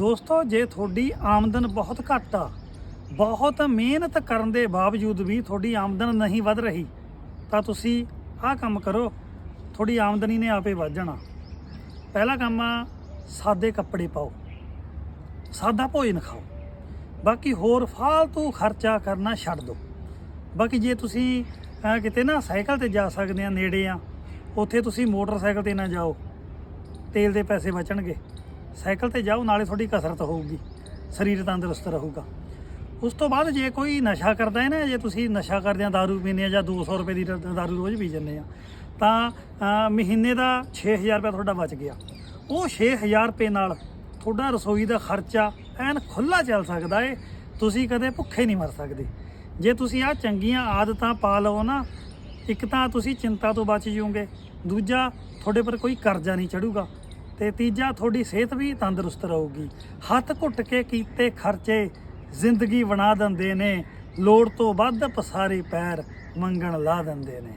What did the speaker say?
ਦੋਸਤੋ, ਜੇ ਤੁਹਾਡੀ ਆਮਦਨ ਬਹੁਤ ਘੱਟ ਆ, ਬਹੁਤ ਮਿਹਨਤ ਕਰਨ ਦੇ ਬਾਵਜੂਦ ਵੀ ਤੁਹਾਡੀ ਆਮਦਨ ਨਹੀਂ ਵਧ ਰਹੀ, ਤਾਂ ਤੁਸੀਂ ਆਹ ਕੰਮ ਕਰੋ, ਤੁਹਾਡੀ ਆਮਦਨੀ ਨੇ ਆਪੇ ਵਧ ਜਾਣਾ। ਪਹਿਲਾ ਕੰਮ ਆ, ਸਾਦੇ ਕੱਪੜੇ ਪਾਓ, ਸਾਦਾ ਭੋਜਨ ਖਾਓ, ਬਾਕੀ ਹੋਰ ਫਾਲਤੂ ਖਰਚਾ ਕਰਨਾ ਛੱਡ ਦਿਓ। ਬਾਕੀ ਜੇ ਤੁਸੀਂ ਕਿਤੇ ਨਾ ਸਾਈਕਲ ਤੇ ਜਾ ਸਕਦੇ ਆ, ਨੇੜੇ ਆ, ਉੱਥੇ ਤੁਸੀਂ ਮੋਟਰਸਾਈਕਲ ਤੇ ਨਾ ਜਾਓ, ਤੇਲ ਦੇ ਪੈਸੇ ਬਚਣਗੇ। ਸਾਈਕਲ ਤੇ ਜਾਓ ਨਾਲੇ ਤੁਹਾਡੀ ਕਸਰਤ ਹੋਊਗੀ ਸਰੀਰ ਤੰਦਰੁਸਤ ਰਹੂਗਾ ਉਸ ਤੋਂ ਬਾਅਦ ਜੇ ਕੋਈ ਨਸ਼ਾ ਕਰਦਾ ਹੈ ਨਾ ਜੇ ਤੁਸੀਂ ਨਸ਼ਾ ਕਰਦੇ ਆ दारू ਪੀਂਦੇ ਆ ਜਾਂ 200 ਰੁਪਏ ਦੀ ਰ- दारू ਰੋਜ਼ ਪੀ ਜਾਂਦੇ ਆ ਤਾਂ ਅਹ, ਮਹੀਨੇ ਦਾ 6000 ਰੁਪਏ ਤੁਹਾਡਾ ਬਚ ਗਿਆ ਉਹ 6000 ਰੁਪਏ ਨਾਲ ਤੁਹਾਡਾ ਰਸੋਈ ਦਾ ਖਰਚਾ ਐਨ ਖੁੱਲਾ ਚੱਲ ਸਕਦਾ ਏ ਤੁਸੀਂ ਕਦੇ ਭੁੱਖੇ ਨਹੀਂ ਮਰ ਸਕਦੇ ਜੇ ਤੁਸੀਂ ਆ ਚੰਗੀਆਂ ਆਦਤਾਂ ਪਾ ਲਓ ਨਾ ਇੱਕ ਤਾਂ ਤੁਸੀਂ ਚਿੰਤਾ ਤੋਂ ਬਚ ਜਾਓਗੇ ਦੂਜਾ ਤੁਹਾਡੇ ਪਰ ਕੋਈ ਕਰਜ਼ਾ ਨਹੀਂ ਚੜੂਗਾ ਤੇ ਤੀਜਾ, ਤੁਹਾਡੀ ਸਿਹਤ ਵੀ ਤੰਦਰੁਸਤ ਰਹੂਗੀ। ਹੱਥ ਘੁੱਟ ਕੇ ਕੀਤੇ ਖਰਚੇ ਜ਼ਿੰਦਗੀ ਬਣਾ ਦਿੰਦੇ ਨੇ। ਲੋੜ ਤੋਂ ਵੱਧ ਪਸਾਰੇ ਪੈਰ ਮੰਗਣ ਲਾ ਦਿੰਦੇ ਨੇ।